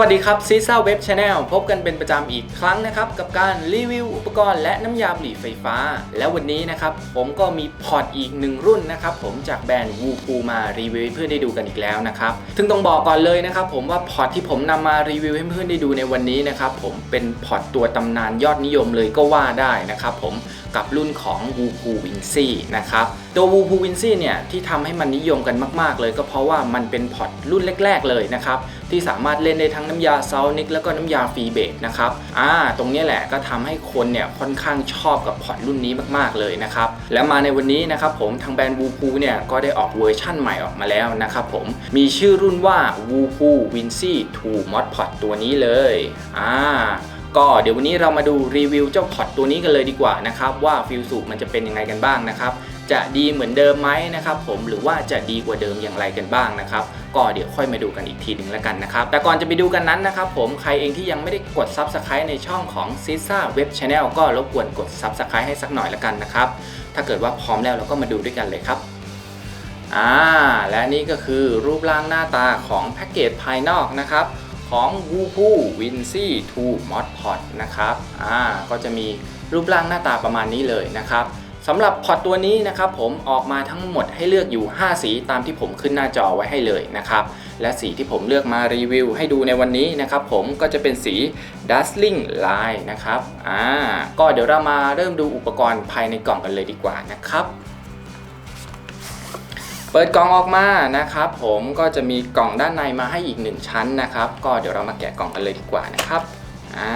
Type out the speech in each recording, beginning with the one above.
สวัสดีครับซีซ่าเว็บชาแนลพบกันเป็นประจำอีกครั้งนะครับ กับการรีวิวอุปกรณ์และน้ำยาบุหรี่ไฟฟ้า แล้ววันนี้นะครับ ผมก็มีพอร์ตอีกหนึ่งรุ่นนะครับ ผมจากแบรนด์วูฟูมารีวิวให้เพื่อนได้ดูกันอีกแล้วนะครับซึ่งต้องบอกก่อนเลยนะครับ ผมว่าพอร์ตที่ผมนำมารีวิวให้เพื่อนได้ดูในวันนี้นะครับผมเป็นพอร์ตตัวตำนานยอดนิยมเลยก็ว่าได้นะครับผมกับรุ่นของ w o o p o w i n c y นะครับตัว w o o p o w i n c y เนี่ยที่ทำให้มันนิยมกันมาก ๆ เลยก็เพราะว่ามันเป็นพอร์ตรุ่นแรก ๆ เลยนะครับที่สามารถเล่นได้ทั้งน้ำยาซาวนิกแล้วก็น้ำยาฟรีเบสนะครับอ่าตรงนี้แหละก็ทำให้คนเนี่ยค่อนข้างชอบกับพอร์ตรุ่นนี้มากๆเลยนะครับแล้วมาในวันนี้นะครับผมทางแบรนด์ w o o p o เนี่ยก็ได้ออกเวอร์ชั่นใหม่ออกมาแล้วนะครับผมมีชื่อรุ่นว่า w o o p o w i n c y 2 Mod Pod ตัวนี้เลยอ่าก็เดี๋ยววันนี้เรามาดูรีวิวเจ้าพอร์ตตัวนี้กันเลยดีกว่านะครับว่าฟิลสูบมันจะเป็นยังไงกันบ้างนะครับ จะดีเหมือนเดิมไหมนะครับผมหรือว่าจะดีกว่าเดิมอย่างไรกันบ้างนะครับก็เดี๋ยวค่อยมาดูกันอีกทีหนึ่งแล้วกันนะครับแต่ก่อนจะไปดูกันนั้นนะครับผมใครเองที่ยังไม่ได้กด Subscribe ในช่องของ s i s a Web Channel ก็รบกวนกด Subscribe ให้สักหน่อยแล้วกันนะครับถ้าเกิดว่าพร้อมแล้วเราก็มาดูด้วยกันเลยครับอ่าและนี่ก็คือรูปร่างหน้าตาของแพ็กเกจภายนอกนะครับของ w o o p o w i n c y 2 Mod Pod นะครับอ่าก็จะมีรูปร่างหน้าตาประมาณนี้เลยนะครับ สำหรับพอร์ตตัวนี้นะครับผมออกมาทั้งหมดให้เลือกอยู่ 5 สีตามที่ผมขึ้นหน้าจอไว้ให้เลยนะครับ และสีที่ผมเลือกมารีวิวให้ดูในวันนี้นะครับผมก็จะเป็นสี Dazzling Line นะครับอ่าก็เดี๋ยวเรามาเริ่มดูอุปกรณ์ภายในกล่องกันเลยดีกว่านะครับเปิดกล่องออกมานะครับผมก็จะมีกล่องด้านในมาให้อีก 1 ชั้นนะครับ ก็เดี๋ยวเรามาแกะกล่องกันเลยดีกว่านะครับอ่า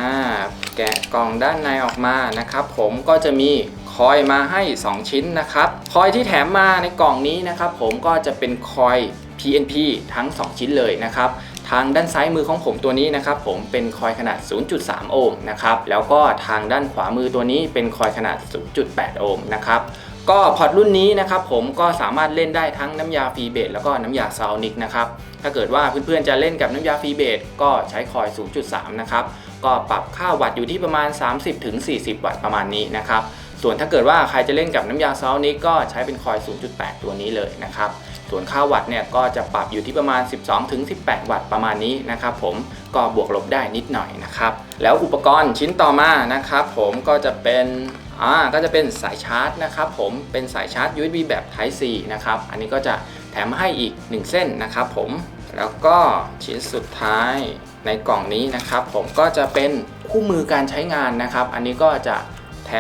แกะกล่องด้านในออกมานะครับ ผมก็จะมี คอยมาให้ 2 ชิ้นนะครับ คอยที่แถมมาในกล่องนี้นะครับ ผมก็จะเป็นคอย PNP ทั้ง 2 ชิ้นเลยนะครับทางด้านซ้ายมือของผมตัวนี้นะครับผมเป็นคอยขนาด 0.3 โอห์มนะครับแล้วก็ทางด้านขวามือตัวนี้เป็นคอยขนาด 0.8 โอห์มนะครับก็พอร์ตรุ่นนี้นะครับผมก็สามารถเล่นได้ทั้งน้ำยาฟรีเบสแล้วก็น้ำยาซาวนิกนะครับถ้าเกิดว่าเพื่อนๆจะเล่นกับน้ำยาฟรีเบสก็ใช้คอย 0.3 นะครับก็ปรับค่าวัตต์อยู่ที่ประมาณ 30-40 วัตต์ประมาณนี้นะครับ ส่วนถ้าเกิดว่าใครจะเล่นกับน้ำยาซาวนิกก็ใช้เป็นคอย 0.8 ตัวนี้เลยนะครับ ส่วนค่าวัตต์เนี่ยก็จะปรับอยู่ที่ประมาณ 12-18 วัตต์ประมาณนี้นะครับผมก็บวกลบได้นิดหน่อยนะครับ แล้วอุปกรณ์ชิ้นต่อมานะครับผมก็จะเป็นอ่าก็จะเป็นสายชาร์จนะครับผมเป็นสายชาร์จ USB แบบ Type C นะครับอันนี้ก็จะแถมมาให้อีก 1 เส้นนะครับผมแล้วก็ชิ้นสุดท้ายในกล่องนี้นะครับ ผมก็จะเป็นคู่มือการใช้งานนะครับ อันนี้ก็จะ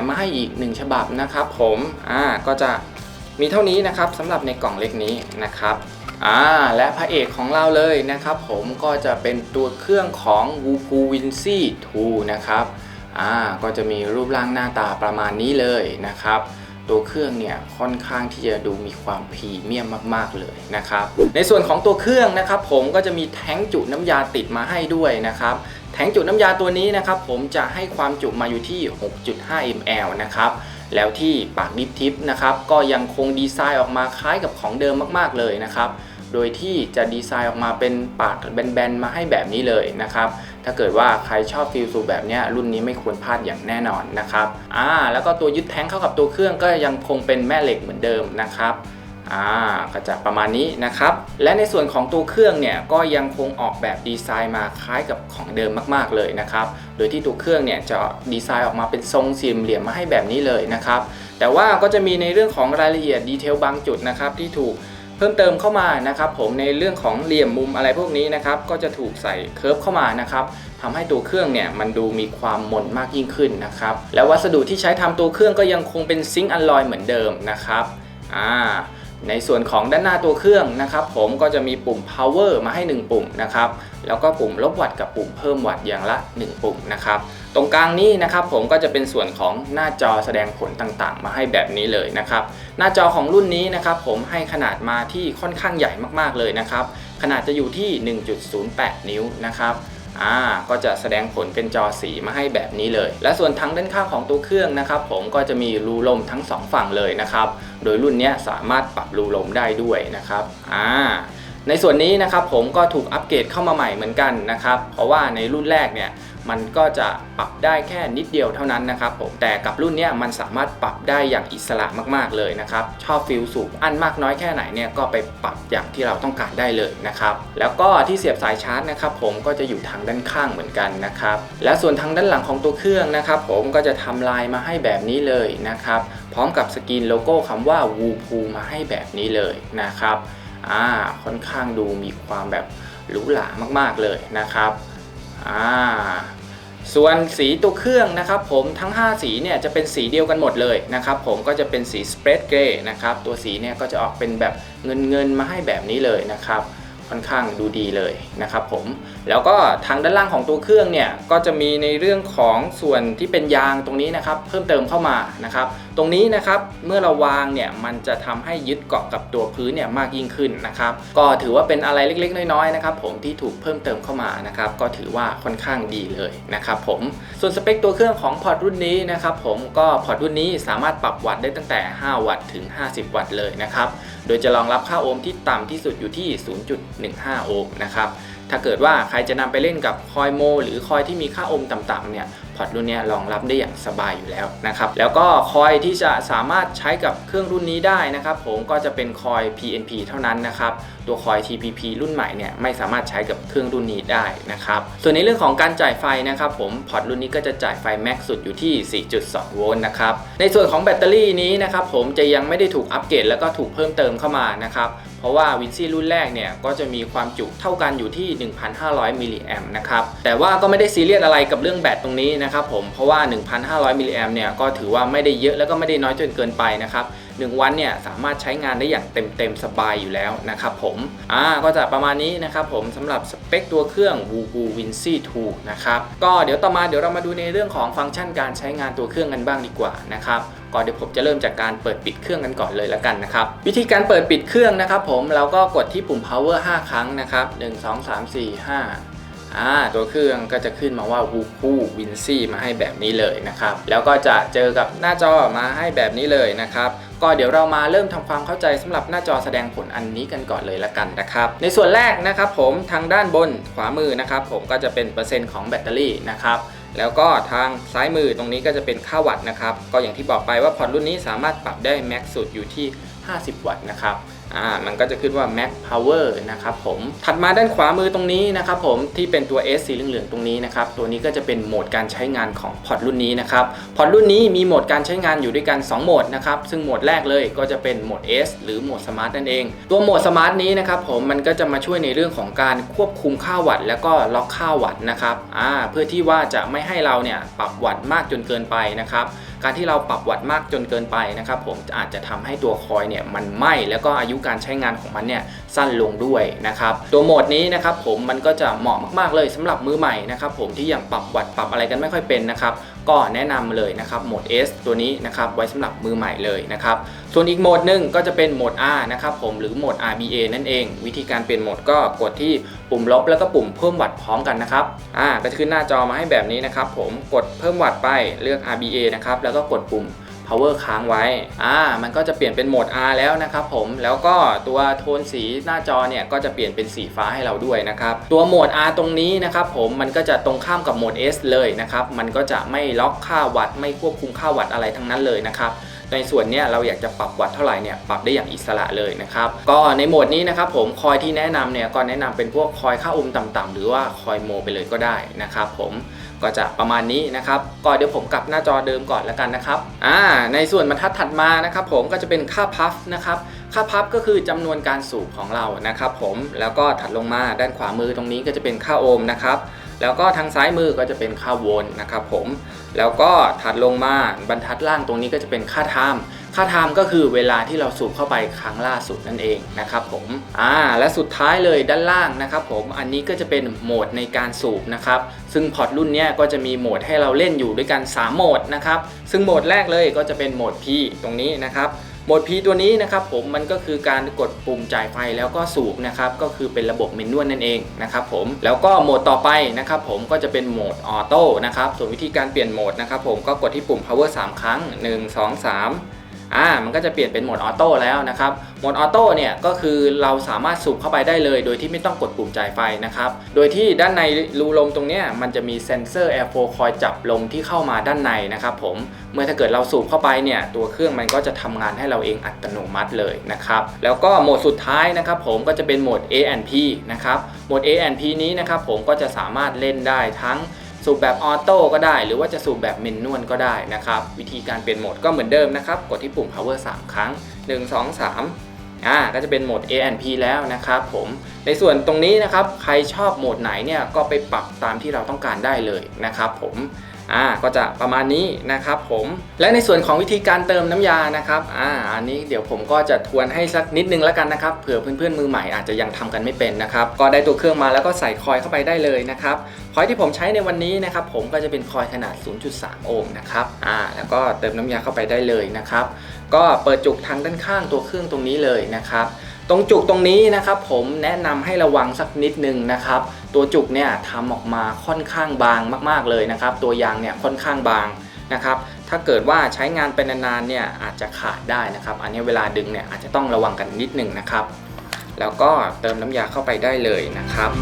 มมาให้อีก 1 ฉบับนะครับผมอ่าก็จะมีเท่านี้นะครับสำหรับในกล่องเล็กนี้นะครับอ่าและพระเอกของเราเลยนะครับ ผมก็จะเป็นตัวเครื่องของ w o o p o w i n c y 2นะครับอ่าก็จะมีรูปร่างหน้าตาประมาณนี้เลยนะครับตัวเครื่องเนี่ยค่อนข้างที่จะดูมีความพรีเมียมมาก ๆเลยนะครับ ในส่วนของตัวเครื่องนะครับ ผมก็จะมีแท้งจุน้ำยาติดมาให้ด้วยนะครับ แทงจุน้ำยาตัวนี้นะครับผมจะให้ความจุมาอยู่ที่ 6.5 ml นะครับแล้วที่ปากดิฟทิปนะครับก็ยังคงดีไซน์ออกมาคล้ายกับของเดิมมากๆเลยนะครับโดยที่จะดีไซน์ออกมาเป็นปากแบนๆมาให้แบบนี้เลยนะครับ ถ้าเกิดว่าใครชอบฟิลสูบแบบนี้รุ่นนี้ไม่ควรพลาดอย่างแน่นอนนะครับ อ่า แล้วก็ตัวยึดแท้งเข้ากับตัวเครื่องก็ยังคงเป็นแม่เหล็กเหมือนเดิมนะครับ อ่าก็จะประมาณนี้นะครับ และในส่วนของตัวเครื่องเนี่ยก็ยังคงออกแบบดีไซน์มาคล้ายกับของเดิมมากๆเลยนะครับ โดยที่ตัวเครื่องเนี่ยจะดีไซน์ออกมาเป็นทรงสี่เหลี่ยมมาให้แบบนี้เลยนะครับ แต่ว่าก็จะมีในเรื่องของรายละเอียดดีเทลบางจุดนะครับที่ถูกเพิ่มเติมเข้ามานะครับ ผมในเรื่องของเหลี่ยมมุมอะไรพวกนี้นะครับก็จะถูกใส่เคิร์ฟเข้ามานะครับทำให้ตัวเครื่องเนี่ยมันดูมีความมนมากยิ่งขึ้นนะครับแล้ววัสดุที่ใช้ทำตัวเครื่องก็ยังคงเป็นซิงค์อลลอยเหมือนเดิมนะครับอ่า ในส่วนของด้านหน้าตัวเครื่องนะครับผมก็จะมีปุ่ม power มาให้ 1 ปุ่มนะครับแล้วก็ปุ่มลบวัตต์กับปุ่มเพิ่มวัตต์อย่างละ 1 ปุ่มนะครับตรงกลางนี้นะครับผมก็จะเป็นส่วนของหน้าจอแสดงผลต่างๆ มาให้แบบนี้เลยนะครับหน้าจอของรุ่นนี้นะครับผมให้ขนาดมาที่ค่อนข้างใหญ่มากๆเลยนะครับขนาดจะอยู่ที่ 1.08 นิ้วนะครับ อ่าก็จะแสดงผลเป็นจอสีมาให้แบบนี้เลย และส่วนทั้งด้านข้างของตัวเครื่องนะครับ ผมก็จะมีรูลมทั้ง 2 ฝั่งเลยนะครับ โดยรุ่นนี้สามารถปรับรูลมได้ด้วยนะครับอ่าในส่วนนี้นะครับผมก็ถูกอัปเกรดเข้ามาใหม่เหมือนกันนะครับ เพราะว่าในรุ่นแรกเนี่ย มันก็จะปรับได้แค่นิดเดียวเท่านั้นนะครับผมแต่กับรุ่นนี้มันสามารถปรับได้อย่างอิสระมากๆเลยนะครับชอบฟิลสูบอันมากน้อยแค่ไหนเนี่ยก็ไปปรับอย่างที่เราต้องการได้เลยนะครับแล้วก็ที่เสียบสายชาร์จนะครับผมก็จะอยู่ทางด้านข้างเหมือนกันนะครับและส่วนทางด้านหลังของตัวเครื่องนะครับผมก็จะทำลายมาให้แบบนี้เลยนะครับพร้อมกับสกรีนโลโก้คำว่า w o o p o o มาให้แบบนี้เลยนะครับอ่าค่อนข้างดูมีความแบบหรูหรามากๆเลยนะครับ อ่าส่วนสีตัวเครื่องนะครับผมทั้ง 5 สีเนี่ยจะเป็นสีเดียวกันหมดเลยนะครับผมก็จะเป็นสีสเปรดเกรย์นะครับตัวสีเนี่ยก็จะออกเป็นแบบเงินเงินมาให้แบบนี้เลยนะครับค่อนข้างดูดีเลยนะครับผมแล้วก็ทางด้านล่างของตัวเครื่องเนี่ยก็จะมีในเรื่องของส่วนที่เป็นยางตรงนี้นะครับเพิ่มเติมเข้ามานะครับตรงนี้นะครับเมื่อเราวางเนี่ยมันจะทำให้ยึดเกาะกับตัวพื้นเนี่ยมากยิ่งขึ้นนะครับก็ถือว่าเป็นอะไรเล็กๆ น้อยๆนะครับผมที่ถูกเพิ่มเติมเข้ามานะครับก็ถือว่าค่อนข้างดีเลยนะครับผมส่วนสเปคตัวเครื่องของพอร์ตรุ่นนี้นะครับผมก็พอร์ตรุ่นนี้สามารถปรับวัตต์ได้ตั้งแต่ 5 วัตต์ถึง 50 วัตต์เลยนะครับโดยจะรองรับค่าโอห์มที่ต่ำที่สุดอยู่ที่ 0.15 โอห์มนะครับถ้าเกิดว่าใครจะนำไปเล่นกับคอยโม หรือคอยที่มีค่าโอห์มต่ำๆเนี่ย อร์ตรุ่นนี้รองรับได้อย่างสบายอยู่แล้วนะครับแล้วก็คอยที่จะสามารถใช้กับเครื่องรุ่นนี้ได้นะครับผมก็จะเป็นคอย PNP เท่านั้นนะครับตัวคอย TPP รุ่นใหม่เนี่ยไม่สามารถใช้กับเครื่องรุ่นนี้ได้นะครับ ส่วนในเรื่องของการจ่ายไฟนะครับผมพอร์ตรุ่นนี้ก็จะจ่ายไฟแม็กสุดอยู่ที่ 4.2 โวลต์นะครับ ในส่วนของแบตเตอรี่นี้นะครับผมจะยังไม่ได้ถูกอัปเกรดแล้วก็ถูกเพิ่มเติมเข้ามานะครับเพราะว่าวินซี่รุ่นแรกเนี่ยก็จะมีความจุเท่ากันอยู่ที่ 1,500 มิลลิแอมนะครับ แต่ว่าก็ไม่ได้ซีเรียสอะไรกับเรื่องแบตตรงนี้นะครับผม เพราะว่า 1,500 มิลลิแอมเนี่ยก็ถือว่าไม่ได้เยอะแล้วก็ไม่ได้น้อยจนเกินไปนะครับ 1 วันเนี่ยสามารถใช้งานได้อย่างเต็มเต็มๆสบายอยู่แล้วนะครับผมอ่าก็จะประมาณนี้นะครับผมสำหรับสเปคตัวเครื่อง w o o w i n c y 2นะครับก็เดี๋ยวต่อมาเดี๋ยวเรามาดูในเรื่องของฟังก์ชันการใช้งานตัวเครื่องกันบ้างดีกว่านะครับก่อนเดี๋ยวผมจะเริ่มจากการเปิดปิดเครื่องกันก่อนเลยแล้วกันนะครับวิธีการเปิดปิดเครื่องนะครับผมเราก็กดที่ปุ่ม power 5 ครั้งนะครับ 1 2 3 4 5 อ่าตัวเครื่องก็จะขึ้นมาว่า w o o o w i n c y มาให้แบบนี้เลยนะครับแล้วก็จะเจอกับหน้าจอมาให้แบบนี้เลยนะครับก็เดี๋ยวเรามาเริ่มทำความเข้าใจสำหรับหน้าจอแสดงผลอันนี้กันก่อนเลยละกันนะครับ ในส่วนแรกนะครับผมทางด้านบนขวามือนะครับผมก็จะเป็นเปอร์เซ็นต์ของแบตเตอรี่นะครับแล้วก็ทางซ้ายมือตรงนี้ก็จะเป็นค่าวัตต์นะครับ ก็อย่างที่บอกไปว่าพอร์ตรุ่นนี้สามารถปรับได้แม็กสุดอยู่ที่ 50 วัตต์นะครับ อ่ามันก็จะขึ้นว่า Max Power นะครับผม ถัดมาด้านขวามือตรงนี้นะครับผมที่เป็นตัว S สีเหลืองๆตรงนี้นะครับ ตัวนี้ก็จะเป็นโหมดการใช้งานของพอร์ตรุ่นนี้นะครับ พอร์ตรุ่นนี้มีโหมดการใช้งานอยู่ด้วยกัน 2 โหมดนะครับ ซึ่งโหมดแรกเลยก็จะเป็นโหมด S หรือโหมดสมาร์ทนั่นเอง ตัวโหมดสมาร์ทนี้นะครับผมมันก็จะมาช่วยในเรื่องของการควบคุมค่าวัตต์แล้วก็ล็อกค่าวัตต์นะครับ อ่า เพื่อที่ว่าจะไม่ให้เราเนี่ยปรับวัตต์มากจนเกินไปนะครับ การที่เราปรับวัดมากจนเกินไปนะครับผมอาจจะทำให้ตัวคอยเนี่ยมันไหม้แล้วก็อายุการใช้งานของมันเนี่ยสั้นลงด้วยนะครับตัวโหมดนี้นะครับผมมันก็จะเหมาะมากๆเลยสำหรับมือใหม่นะครับผมที่ยังปรับวัดปรับอะไรกันไม่ค่อยเป็นนะครับ ก็แนะนำเลยนะครับโหมด S ตัวนี้นะครับไว้สำหรับมือใหม่เลยนะครับส่วนอีกโหมดหนึ่งก็จะเป็นโหมด R นะครับผมหรือโหมด RBA นั่นเอง วิธีการเปลี่ยนโหมดก็กดที่ปุ่มลบแล้วก็ปุ่มเพิ่มวัตต์พร้อมกันนะครับอ่าก็จะขึ้นหน้าจอมาให้แบบนี้นะครับผมกดเพิ่มวัตต์ไปเลือก RBA นะครับแล้วก็กดปุ่ม power ค้างไว้ อ่า มันก็จะเปลี่ยนเป็นโหมด R แล้วนะครับผม แล้วก็ตัวโทนสีหน้าจอเนี่ยก็จะเปลี่ยนเป็นสีฟ้าให้เราด้วยนะครับ ตัวโหมด R ตรงนี้นะครับผม มันก็จะตรงข้ามกับโหมด S เลยนะครับ มันก็จะไม่ล็อกค่าวัดไม่ควบคุมค่าวัดอะไรทั้งนั้นเลยนะครับ ในส่วนนี้เราอยากจะปรับวัตต์เท่าไหร่เนี่ยปรับได้อย่างอิสระเลยนะครับก็ในโหมดนี้นะครับผมคอยที่แนะนำเนี่ยก็แนะนำเป็นพวกคอยค่าอมต่ำๆหรือว่าคอยโมไปเลยก็ได้นะครับผมก็จะประมาณนี้นะครับก็เดี๋ยวผมกลับหน้าจอเดิมก่อนแล้วกันนะครับอ่าในส่วนบรรทัดถัดมานะครับผมก็จะเป็นค่าพัฟนะครับค่าพัฟก็คือจำนวนการสูบของเรานะครับผมแล้วก็ถัดลงมาด้านขวามือตรงนี้ก็จะเป็นค่าโอห์มนะครับ แล้วก็ทางซ้ายมือก็จะเป็นค่าโวลต์นะครับผม แล้วก็ถัดลงมาบรรทัดล่างตรงนี้ก็จะเป็นค่าไทม์ค่าไทม์ก็คือเวลาที่เราสูบเข้าไปครั้งล่าสุดนั่นเองนะครับผมอ่าและสุดท้ายเลยด้านล่างนะครับผมอันนี้ก็จะเป็นโหมดในการสูบนะครับซึ่งพอร์ตรุ่นนี้ก็จะมีโหมดให้เราเล่นอยู่ด้วยกัน 3 โหมดนะครับซึ่งโหมดแรกเลยก็จะเป็นโหมด P ตรงนี้นะครับ โหมด P ตัวนี้นะครับผมมันก็คือการกดปุ่มจ่ายไฟแล้วก็สูบนะครับก็คือเป็นระบบเมนนวลนั่นเองนะครับผมแล้วก็โหมดต่อไปนะครับผมก็จะเป็นโหมดออโต้นะครับส่วนวิธีการเปลี่ยนโหมดนะครับผมก็กดที่ปุ่ม power 3 ครั้ง 1 2 3 อ่ามันก็จะเปลี่ยนเป็นโหมดออโต้แล้วนะครับโหมดออโต้เนี่ยก็คือเราสามารถสูบเข้าไปได้เลย โดยที่ไม่ต้องกดปุ่มจ่ายไฟนะครับโดยที่ด้านในรูลมตรงเนี้ยมันจะมีเซ็นเซอร์ Airflow คอยจับลมที่เข้ามาด้านในนะครับผมเมื่อถ้าเกิดเราสูบเข้าไปเนี่ยตัวเครื่องมันก็จะทำงานให้เราเองอัตโนมัติเลยนะครับแล้วก็โหมดสุดท้ายนะครับผมก็จะเป็นโหมด A&P นะครับโหมด A&P นี้นะครับผมก็จะสามารถเล่นได้ทั้ง สูบแบบออโต้ก็ได้ หรือว่าจะสูบแบบเมนนวลก็ได้นะครับ วิธีการเปลี่ยนโหมดก็เหมือนเดิมนะครับ กดที่ปุ่ม power 3 ครั้ง 1 2 3อ่าก็จะเป็นโหมด A&P แล้วนะครับผมในส่วนตรงนี้นะครับใครชอบโหมดไหนเนี่ยก็ไปปรับตามที่เราต้องการได้เลยนะครับผม อ่าก็จะประมาณนี้นะครับผมและในส่วนของวิธีการเติมน้ำยานะครับอ่าอันนี้เดี๋ยวผมก็จะทวนให้สักนิดนึงแล้วกันนะครับเผื่อเพื่อนๆมือใหม่อาจจะยังทำกันไม่เป็นนะครับก็ได้ตัวเครื่องมาแล้วก็ใส่คอยเข้าไปได้เลยนะครับคอยที่ผมใช้ในวันนี้นะครับผมก็จะเป็นคอยขนาด 0.3 โอห์มนะครับอ่าแล้วก็เติมน้ำยาเข้าไปได้เลยนะครับก็เปิดจุกทางด้านข้างตัวเครื่องตรงนี้เลยนะครับ ตรงจุกตรงนี้นะครับผมแนะนำให้ระวังสักนิดนึงนะครับ ตัวจุกเนี่ยทำออกมาค่อนข้างบางมาก ๆเลยนะครับ ตัวยางเนี่ยค่อนข้างบางนะครับ ถ้าเกิดว่าใช้งานเป็นนานๆเนี่ยอาจจะขาดได้นะครับ อันนี้เวลาดึงเนี่ยอาจจะต้องระวังกันนิดนึงนะครับ แล้วก็เติมน้ำยาเข้าไปได้เลยนะครับ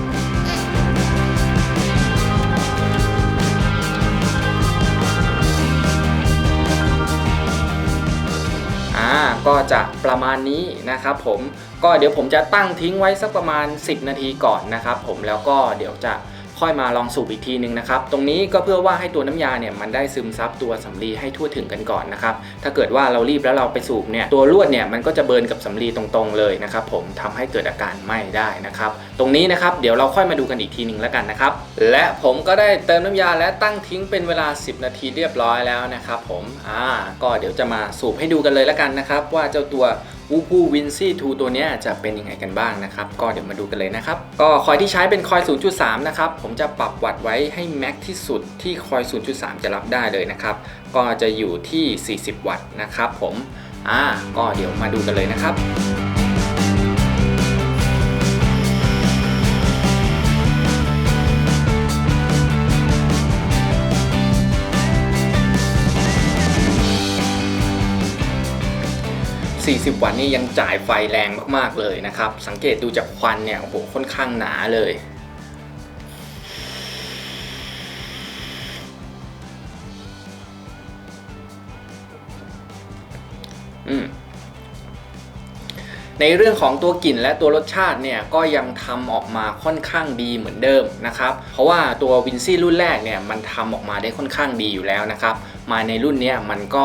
ก็จะประมาณนี้นะครับผมก็เดี๋ยวผมจะตั้งทิ้งไว้สักประมาณ 10 นาทีก่อนนะครับผมแล้วก็เดี๋ยวจะ ค่อยมาลองสูบอีกทีนึงนะครับ ตรงนี้ก็เพื่อว่าให้ตัวน้ำยาเนี่ยมันได้ซึมซับตัวสำลีให้ทั่วถึงกันก่อนนะครับ ถ้าเกิดว่าเรารีบแล้วเราไปสูบเนี่ยตัวลวดเนี่ยมันก็จะเบิร์นกับสำลีตรงๆเลยนะครับผมทำให้เกิดอาการไหม้ได้นะครับ ตรงนี้นะครับเดี๋ยวเราค่อยมาดูกันอีกทีหนึ่งแล้วกันนะครับ และผมก็ได้เติมน้ำยาและตั้งทิ้งเป็นเวลา 10 นาทีเรียบร้อยแล้วนะครับผมอ่าก็เดี๋ยวจะมาสูบให้ดูกันเลยแล้วกันนะครับ ว่าเจ้าตัววูพูวินซี่ทูตัวเนี้ยจะเป็นยังไงกันบ้างนะครับ ก็เดี๋ยวมาดูกันเลยนะครับ ก็คอยที่ใช้เป็นคอย 0.3 นะครับผมมจะปรับวัตต์ไว้ให้แม็กที่สุดที่คอย 0.3 จะรับได้เลยนะครับ ก็จะอยู่ที่ 40 วัตต์นะครับผม อ่า ก็เดี๋ยวมาดูกันเลยนะครับ40 วัตต์นี่ยังจ่ายไฟแรงมาก ๆ เลยนะครับ สังเกตดูจากควันเนี่ย โอ้โห ค่อนข้างหนาเลย ในเรื่องของตัวกลิ่นและตัวรสชาติเนี่ยก็ยังทำออกมาค่อนข้างดีเหมือนเดิมนะครับเพราะว่าตัววินซี่รุ่นแรกเนี่ยมันทำออกมาได้ค่อนข้างดีอยู่แล้วนะครับมาในรุ่นนี้มันก็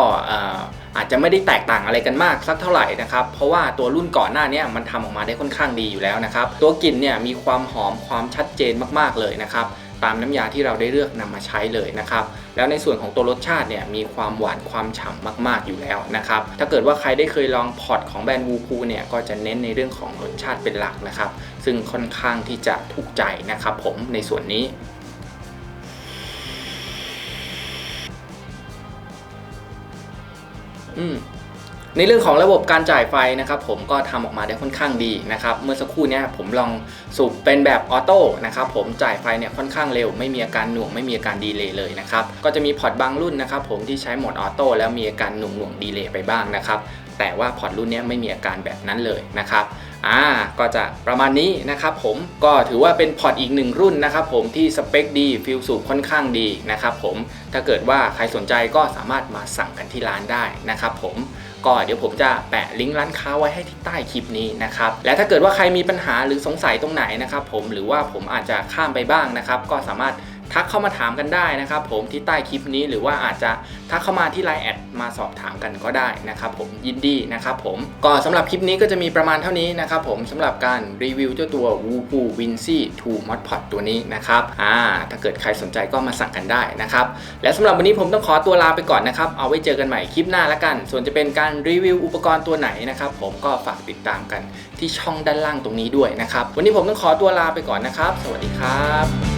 อาจจะไม่ได้แตกต่างอะไรกันมากสักเท่าไหร่นะครับเพราะว่าตัวรุ่นก่อนหน้านี้มันทำออกมาได้ค่อนข้างดีอยู่แล้วนะครับตัวกลิ่นเนี่ยมีความหอมความชัดเจนมากๆเลยนะครับ ตามน้ำยาที่เราได้เลือกนำมาใช้เลยนะครับแล้วในส่วนของตัวรสชาติเนี่ยมีความหวานความฉ่ำมาก ๆอยู่แล้วนะครับถ้าเกิดว่าใครได้เคยลองพอร์ตของแบรนด์วูคูเนี่ยก็จะเน้นในเรื่องของรสชาติเป็นหลักนะครับ ซึ่งค่อนข้างที่จะถูกใจนะครับ ผมในส่วนนี้ ในเรื่องของระบบการจ่ายไฟนะครับผมก็ทำออกมาได้ค่อนข้างดีนะครับเมื่อสักครู่นี้ผมลองสูบเป็นแบบออโต้นะครับผมจ่ายไฟเนี่ยค่อนข้างเร็ว ไม่มีอาการหน่วงไม่มีอาการดีเลย์เลยนะครับก็จะมีพอร์ตบางรุ่นนะครับผมที่ใช้โหมดออโต้แล้วมีอาการหน่วงหน่วงดีเลย์ไปบ้างนะครับแต่ว่าพอร์ตรุ่นนี้ไม่มีอาการแบบนั้นเลยนะครับอ่าก็จะประมาณนี้นะครับผมก็ถือว่าเป็นพอร์ตอีกหนึ่งรุ่นนะครับผมที่สเปคดีฟิลสูบค่อนข้างดีนะครับผมถ้าเกิดว่าใครสนใจก็สามารถมาสั่งกันที่ร้านได้นะครับผม ก็เดี๋ยวผมจะแปะลิงก์ร้านค้าไว้ให้ที่ใต้คลิปนี้นะครับ และถ้าเกิดว่าใครมีปัญหาหรือสงสัยตรงไหนนะครับผมหรือว่าผมอาจจะข้ามไปบ้างนะครับ ก็สามารถ ทักเข้ามาถามกันได้นะครับผมที่ใต้คลิปนี้หรือว่าอาจจะทักเข้ามาที่ไลน์แอดมาสอบถามกันก็ได้นะครับผมยินดีนะครับผมก็สำหรับคลิปนี้ก็จะมีประมาณเท่านี้นะครับผมสำหรับการรีวิวเจ้าตัว w o o p o w i n c y 2 Mod Pod ตัวนี้นะครับอ่าถ้าเกิดใครสนใจก็มาสั่งกันได้นะครับและสำหรับวันนี้ผมต้องขอตัวลาไปก่อนนะครับเอาไว้เจอกันใหม่คลิปหน้าละกัน ส่วนจะเป็นการรีวิวอุปกรณ์ตัวไหนนะครับผมก็ฝากติดตามกันที่ช่องด้านล่างตรงนี้ด้วยนะครับวันนี้ผมต้องขอตัวลาไปก่อนนะครับ สวัสดีครับ